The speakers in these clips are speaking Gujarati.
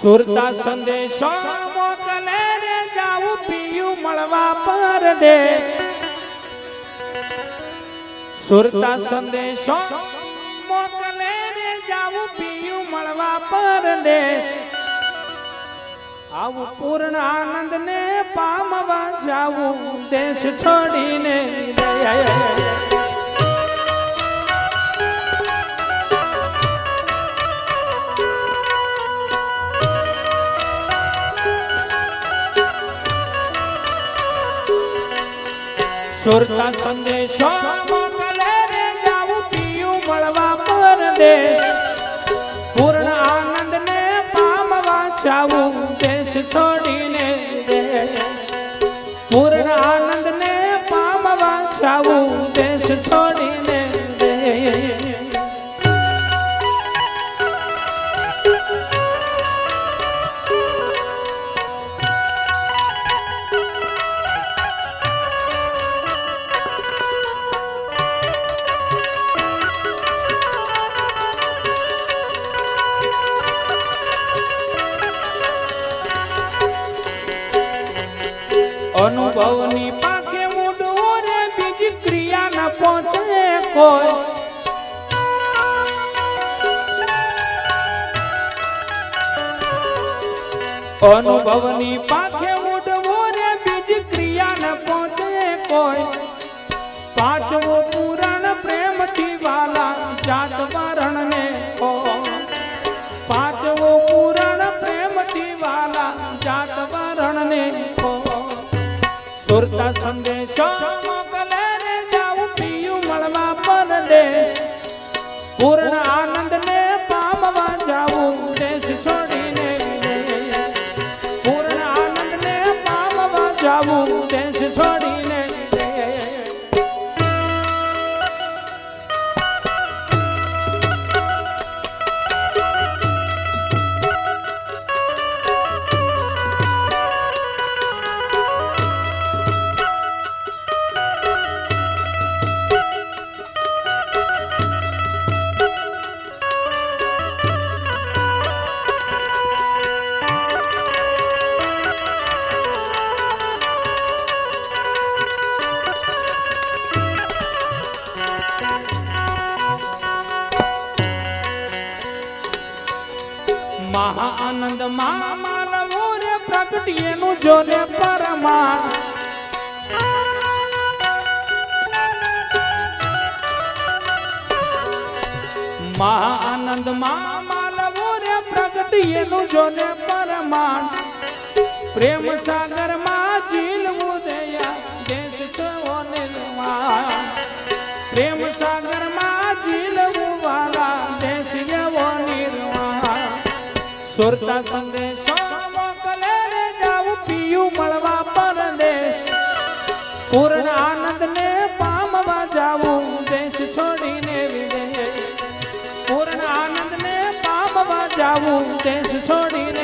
સુરતા સંદેશો મોકલે રે જાવું પિયું મળવા પરદેશ. સુરતા સંદેશો મોકલે રે જાવું પિયું મળવા પરદેશ. આવું પૂર્ણ આનંદ ને પામવા જાવું દેશ છોડીને સુરતા સંદેશો. મોકલે રે જાઉં પિયું મળવા પરદેશ પૂર્ણ આનંદ ને પામવા જાઉં દેશ છોડીને પૂર્ણ આનંદ ને પામવા જાઉં દેશ છોડીને અનુભવની પાખે મૂડવું રે બીજી ક્રિયા ન પહોંચે કોઈ. અનુભવની પાકે સુરતા સંદેશો મોકલે રે જાઉં પીયું મળવા પરદેશ પૂર્ણ આનંદ મહા આનંદમાં માનવો રે પ્રગટીએ નું જોને પરમાન મહા આનંદમાં માનવો રે પ્રગટીએ જોને પરમાન પ્રેમ સાગરમાં સુરતા સંદેશો મોકલે રે જાઉં, પીયું મળવા પરદેશ. પૂર્ણ આનંદ ને પામવા જાવું દેશ છોડીને વિદેશ. પૂર્ણ આનંદ ને પામવા જાવું દેશ છોડીને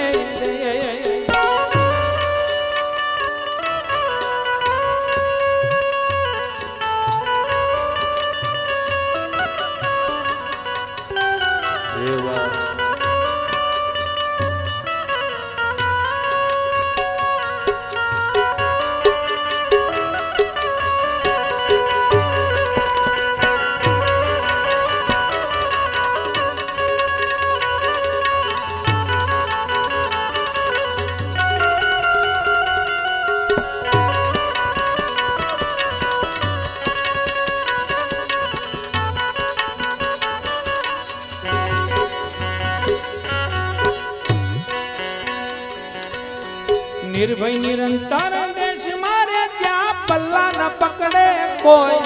નિર્ભય નિરંતર દેશ મારે ત્યાં પલ્લા ન પકડે કોઈ.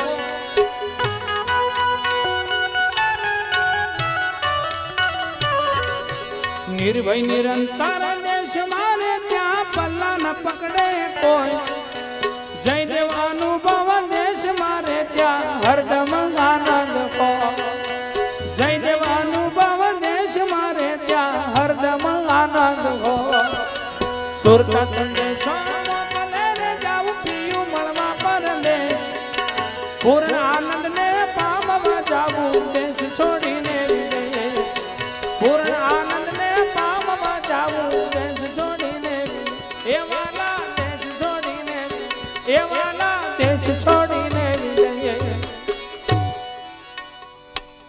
નિર્ભય નિરંતર દેશ મારે ત્યાં પલ્લા ન પકડે કોઈ. જય દેવ અનુભવ દેશ મારે ત્યાં હરદમ સોરતા સંદેશો મોકલે રે જાઉં પીયું મળવા પરદેશ પૂર્ણ આનંદ ને પામવા જાવું દેશ છોડીને વિદેશ પૂર્ણ આનંદ ને પામવા જાવું દેશ છોડીને એ મારા